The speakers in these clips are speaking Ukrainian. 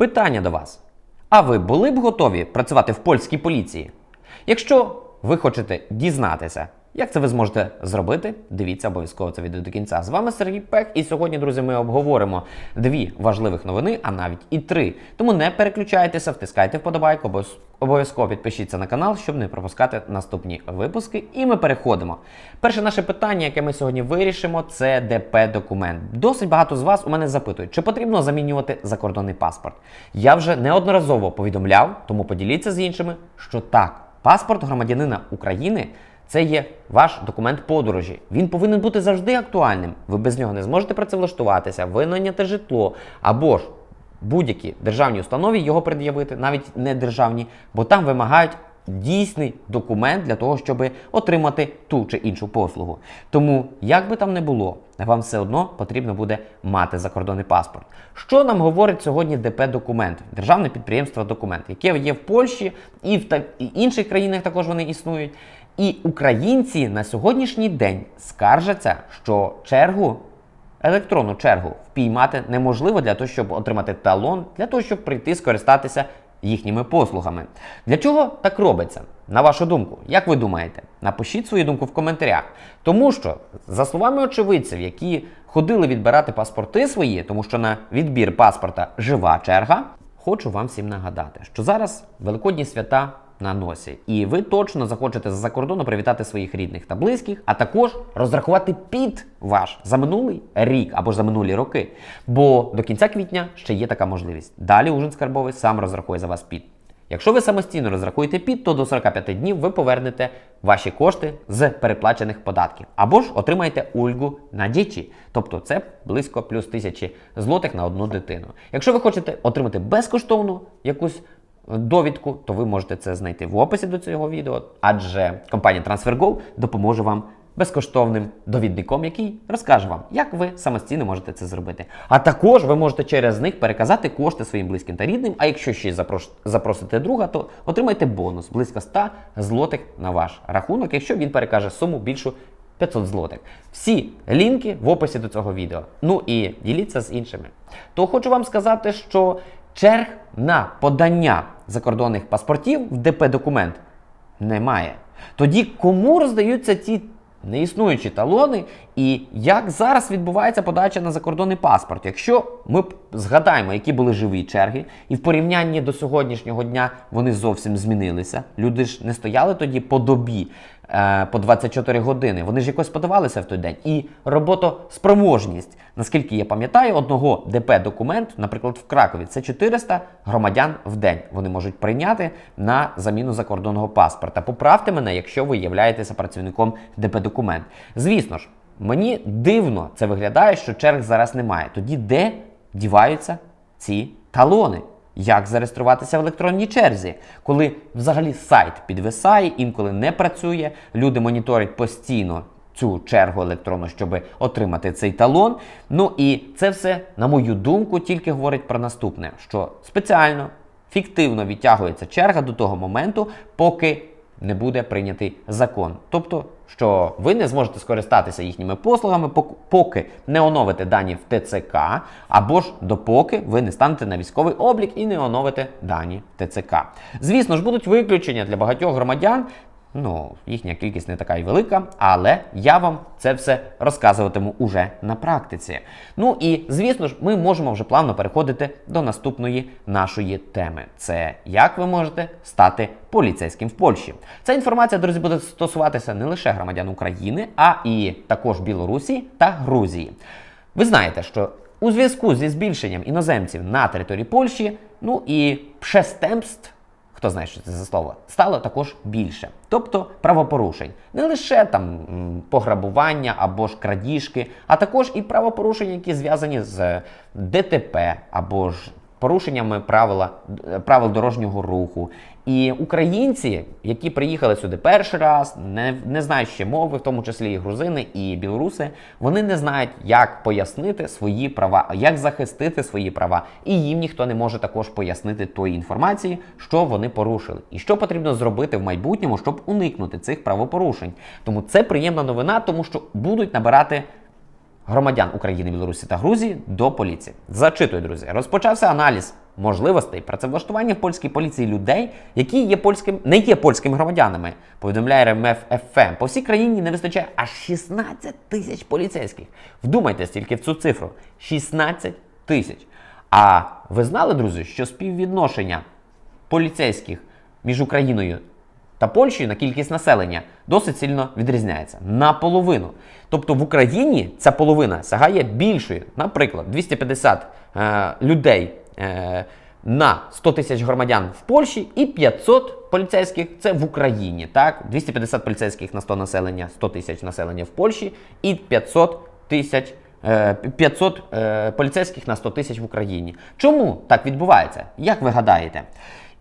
Питання до вас. А ви були б готові працювати в польській поліції? Якщо ви хочете дізнатися, як це ви зможете зробити, дивіться обов'язково це відео до кінця. З вами Сергій Пек, і сьогодні, друзі, ми обговоримо дві важливих новини, а навіть і три. Тому не переключайтеся, втискайте вподобайку, обов'яз- обов'язково підпишіться на канал, щоб не пропускати наступні випуски. І ми переходимо. Перше наше питання, яке ми сьогодні вирішимо, це ДП-документ. Досить багато з вас у мене запитують, чи потрібно замінювати закордонний паспорт. Я вже неодноразово повідомляв, тому поділіться з іншими, що так, паспорт громадянина України. Це є ваш документ подорожі. Він повинен бути завжди актуальним. Ви без нього не зможете працевлаштуватися, винайняти житло або ж будь-які державні установі його пред'явити, навіть не державні, бо там вимагають дійсний документ для того, щоб отримати ту чи іншу послугу. Тому, як би там не було, вам все одно потрібно буде мати закордонний паспорт. Що нам говорить сьогодні ДП-документ, державне підприємство документ, яке є в Польщі і в інших країнах також вони існують. І українці на сьогоднішній день скаржаться, що чергу електронну чергу впіймати неможливо для того, щоб отримати талон, для того, щоб прийти скористатися їхніми послугами. Для чого так робиться? На вашу думку, як ви думаєте? Напишіть свою думку в коментарях. Тому що, за словами очевидців, які ходили відбирати паспорти свої, тому що на відбір паспорта жива черга, хочу вам всім нагадати, що зараз великодні свята на носі, і ви точно захочете з-за кордону привітати своїх рідних та близьких, а також розрахувати під ваш за минулий рік або ж за минулі роки. Бо до кінця квітня ще є така можливість. Далі Ужин Скарбовий сам розрахує за вас під. Якщо ви самостійно розрахуєте під, то до 45 днів ви повернете ваші кошти з переплачених податків або ж отримаєте ульгу на дічі. Тобто це близько плюс тисячі злотих на одну дитину. Якщо ви хочете отримати безкоштовну якусь довідку, то ви можете це знайти в описі до цього відео, адже компанія TransferGo допоможе вам безкоштовним довідником, який розкаже вам, як ви самостійно можете це зробити. А також ви можете через них переказати кошти своїм близьким та рідним. А якщо ще запросите друга, то отримайте бонус близько 100 злотих на ваш рахунок, якщо він перекаже суму більшу 500 злотих. Всі лінки в описі до цього відео. Ну і діліться з іншими. То хочу вам сказати, що черг на подання закордонних паспортів в ДП документ немає. Тоді кому роздаються ці неіснуючі талони, і як зараз відбувається подача на закордонний паспорт? Якщо ми згадаємо, які були живі черги, і в порівнянні до сьогоднішнього дня вони зовсім змінилися. Люди ж не стояли тоді по добі, по 24 години. Вони ж якось подавалися в той день. І роботоспроможність, наскільки я пам'ятаю, одного ДП документу, наприклад, в Кракові, це 400 громадян в день. Вони можуть прийняти на заміну закордонного паспорта. Поправте мене, якщо ви являєтеся працівником ДП документ. Звісно ж, мені дивно це виглядає, що черг зараз немає. Тоді де діваються ці талони? Як зареєструватися в електронній черзі, коли взагалі сайт підвисає, інколи не працює, люди моніторять постійно цю чергу електронну, щоб отримати цей талон. Ну і це все, на мою думку, тільки говорить про наступне: що спеціально, фіктивно відтягується черга до того моменту, поки не буде прийнятий закон. Тобто, що ви не зможете скористатися їхніми послугами, поки не оновите дані в ТЦК, або ж допоки ви не станете на військовий облік і не оновите дані в ТЦК. Звісно ж, будуть виключення для багатьох громадян. Ну, їхня кількість не така й велика, але я вам це все розказуватиму уже на практиці. Ну і звісно ж, ми можемо вже плавно переходити до наступної нашої теми. Це як ви можете стати поліцейським в Польщі. Ця інформація, друзі, буде стосуватися не лише громадян України, а і також Білорусі та Грузії. Ви знаєте, що у зв'язку зі збільшенням іноземців на території Польщі, ну і przestępstw, хто знає, що це за слово, стало також більше. Тобто правопорушень. Не лише там пограбування або ж крадіжки, а також і правопорушення, які зв'язані з ДТП або ж порушеннями правила, е, правил дорожнього руху. І українці, які приїхали сюди перший раз, не, не знають ще мови, в тому числі і грузини, і білоруси, вони не знають, як пояснити свої права, як захистити свої права. І їм ніхто не може також пояснити тої інформації, що вони порушили, і що потрібно зробити в майбутньому, щоб уникнути цих правопорушень. Тому це приємна новина, тому що будуть набирати громадян України, Білорусі та Грузії до поліції. Зачитую, друзі. Розпочався аналіз можливостей працевлаштування в польській поліції людей, які є польським, не є польськими громадянами. Повідомляє РМФ ФМ. По всій країні не вистачає аж 16 тисяч поліцейських. Вдумайтесь тільки в цю цифру: 16 тисяч. А ви знали, друзі, що співвідношення поліцейських між Україною та Польщею на кількість населення досить сильно відрізняється наполовину. Тобто в Україні ця половина сягає більшою. Наприклад, 250 е, людей е, на 100 тисяч громадян в Польщі і 500 поліцейських це в Україні. Так, 250 поліцейських на 100 населення, 100 тисяч населення в Польщі і 500 тисяч. е, 500 е, поліцейських на 100 тисяч в Україні. Чому так відбувається? Як ви гадаєте?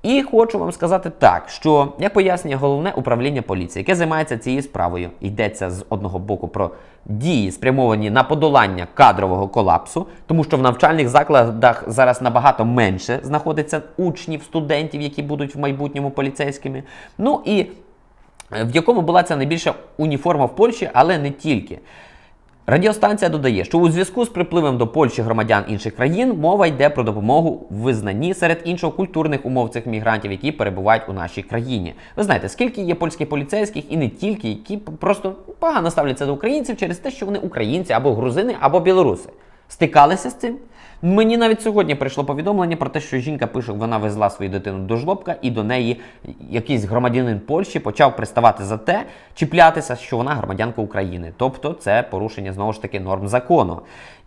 І хочу вам сказати так, що як пояснює головне управління поліції, яке займається цією справою, йдеться з одного боку про дії, спрямовані на подолання кадрового колапсу, тому що в навчальних закладах зараз набагато менше знаходиться учнів, студентів, які будуть в майбутньому поліцейськими. Ну і е, в якому була ця найбільша уніформа в Польщі, але не тільки. Радіостанція додає, що у зв'язку з припливом до Польщі громадян інших країн мова йде про допомогу в визнанні серед іншого культурних умов цих мігрантів, які перебувають у нашій країні. Ви знаєте, скільки є польських поліцейських і не тільки, які просто погано ставляться до українців через те, що вони українці або грузини, або білоруси. Стикалися з цим? Мені навіть сьогодні прийшло повідомлення про те, що жінка пише, вона везла свою дитину до жлобка, і до неї якийсь громадянин Польщі почав приставати за те, чіплятися, що вона громадянка України. Тобто це порушення знову ж таки норм закону.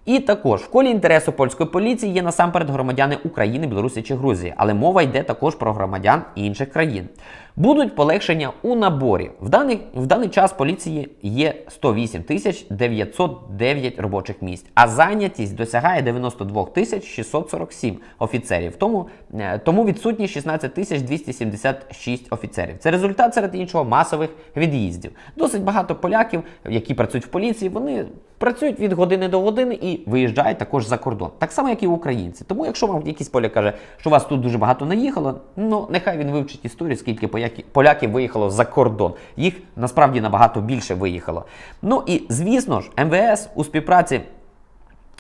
І також в колі інтересу польської поліції є насамперед громадяни України, Білорусі чи Грузії, але мова йде також про громадян інших країн. Будуть полегшення у наборі. В даний, в даний час поліції є 108 тисяч 909 робочих місць, а зайнятість досягає 92 тисяч 647 офіцерів. Тому, е, тому відсутні 16 тисяч 276 офіцерів. Це результат серед іншого масових від'їздів. Досить багато поляків, які працюють в поліції, вони працюють від години до години і виїжджають також за кордон. Так само, як і українці. Тому, якщо вам якийсь поляк каже, що вас тут дуже багато наїхало, ну нехай він вивчить історію, скільки поляки- поляків виїхало за кордон. Їх насправді набагато більше виїхало. Ну і звісно ж, МВС у співпраці.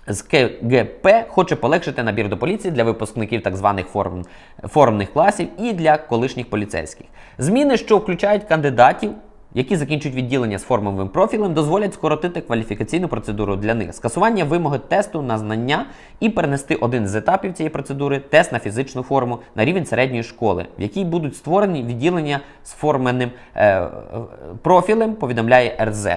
З КГП хоче полегшити набір до поліції для випускників так званих форм, формних класів і для колишніх поліцейських. Зміни, що включають кандидатів, які закінчують відділення з формовим профілем, дозволять скоротити кваліфікаційну процедуру для них, скасування вимоги тесту на знання і перенести один з етапів цієї процедури тест на фізичну форму на рівень середньої школи, в якій будуть створені відділення з форменим е, е, профілем, повідомляє РЗ.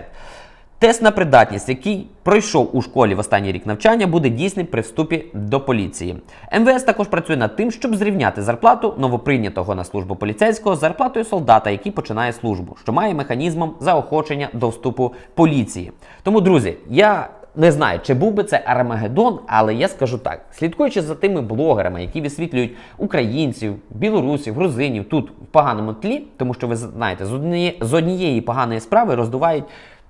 Тест на придатність, який пройшов у школі в останній рік навчання, буде дійсним при вступі до поліції. МВС також працює над тим, щоб зрівняти зарплату новоприйнятого на службу поліцейського з зарплатою солдата, який починає службу, що має механізмом заохочення до вступу поліції. Тому, друзі, я. Не знаю, чи був би це Армагеддон, але я скажу так: слідкуючи за тими блогерами, які висвітлюють українців, білорусів, грузинів тут в поганому тлі, тому що ви знаєте, з однієї, з однієї поганої справи роздувають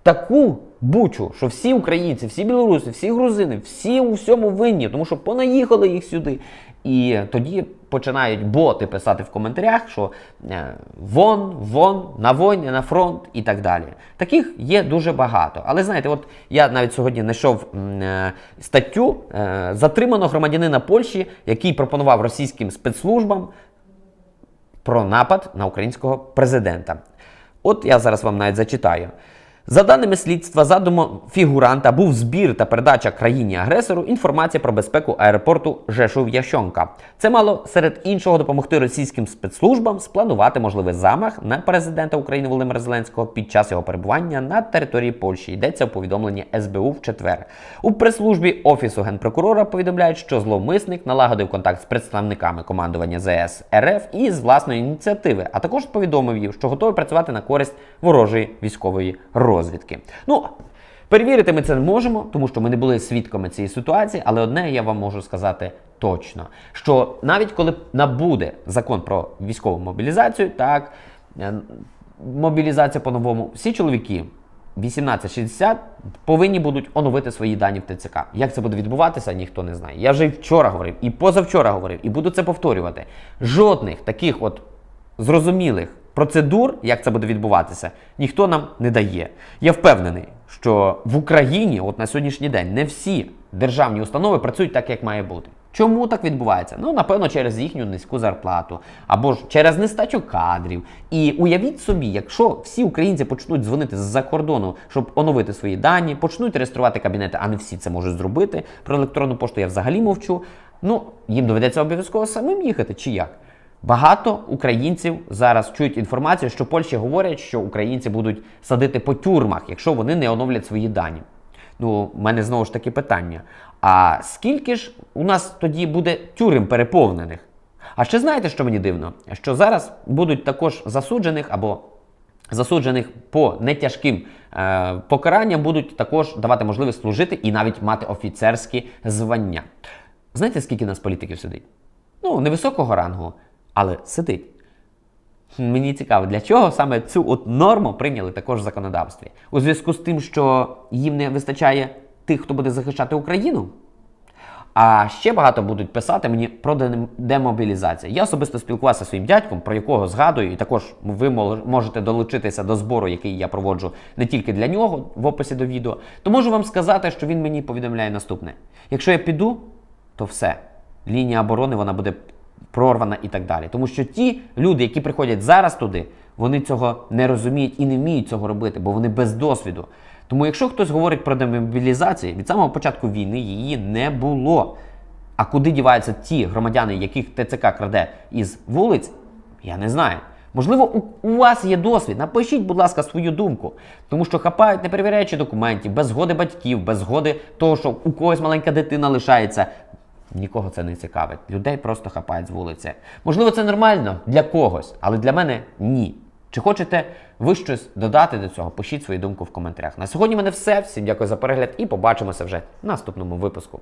таку бучу, що всі українці, всі білоруси, всі грузини, всі у всьому винні, тому що понаїхали їх сюди. І тоді починають боти писати в коментарях, що е, вон, вон, на війні, на фронт і так далі. Таких є дуже багато. Але знаєте, от я навіть сьогодні знайшов е, статтю е, затримано громадянина Польщі, який пропонував російським спецслужбам про напад на українського президента. От я зараз вам навіть зачитаю. За даними слідства, задумом фігуранта був збір та передача країні-агресору інформації про безпеку аеропорту Жешув-Ящонка. Це мало серед іншого допомогти російським спецслужбам спланувати можливий замах на президента України Володимира Зеленського під час його перебування на території Польщі. Йдеться у повідомленні СБУ в четвер. У прес-службі офісу генпрокурора повідомляють, що зловмисник налагодив контакт з представниками командування ЗС РФ і з власної ініціативи, а також повідомив їм, що готовий працювати на користь ворожої військової розвідки. Ну перевірити ми це не можемо, тому що ми не були свідками цієї ситуації. Але одне я вам можу сказати точно: що навіть коли набуде закон про військову мобілізацію, так е, мобілізація по-новому, всі чоловіки. 1860 повинні будуть оновити свої дані в ТЦК. Як це буде відбуватися, ніхто не знає. Я вже вчора говорив, і позавчора говорив, і буду це повторювати. Жодних таких от зрозумілих процедур, як це буде відбуватися, ніхто нам не дає. Я впевнений, що в Україні, от на сьогоднішній день, не всі державні установи працюють так, як має бути. Чому так відбувається? Ну, напевно, через їхню низьку зарплату або ж через нестачу кадрів. І уявіть собі, якщо всі українці почнуть дзвонити з-за кордону, щоб оновити свої дані, почнуть реєструвати кабінети, а не всі це можуть зробити. Про електронну пошту я взагалі мовчу. Ну, їм доведеться обов'язково самим їхати, чи як? Багато українців зараз чують інформацію, що Польщі говорять, що українці будуть садити по тюрмах, якщо вони не оновлять свої дані. Ну, в мене знову ж таки питання: а скільки ж у нас тоді буде тюрем переповнених? А ще знаєте, що мені дивно? Що зараз будуть також засуджених або засуджених по нетяжким е, покаранням будуть також давати можливість служити і навіть мати офіцерські звання. Знаєте, скільки нас політиків сидить? Ну, невисокого рангу, але сидить. Мені цікаво, для чого саме цю от норму прийняли також в законодавстві? У зв'язку з тим, що їм не вистачає тих, хто буде захищати Україну. А ще багато будуть писати мені про демобілізацію. Я особисто спілкувався зі своїм дядьком, про якого згадую, і також ви можете долучитися до збору, який я проводжу не тільки для нього в описі до відео. То можу вам сказати, що він мені повідомляє наступне: якщо я піду, то все, лінія оборони вона буде прорвана і так далі. Тому що ті люди, які приходять зараз туди, вони цього не розуміють і не вміють цього робити, бо вони без досвіду. Тому, якщо хтось говорить про демобілізацію, від самого початку війни її не було. А куди діваються ті громадяни, яких ТЦК краде із вулиць, я не знаю. Можливо, у, у вас є досвід. Напишіть, будь ласка, свою думку. Тому що хапають, не перевіряючи документів, без згоди батьків, без згоди того, що у когось маленька дитина лишається. Нікого це не цікавить. Людей просто хапають з вулиці. Можливо, це нормально для когось, але для мене ні. Чи хочете ви щось додати до цього? Пишіть свою думку в коментарях. На сьогодні в мене все. Всім дякую за перегляд і побачимося вже в наступному випуску.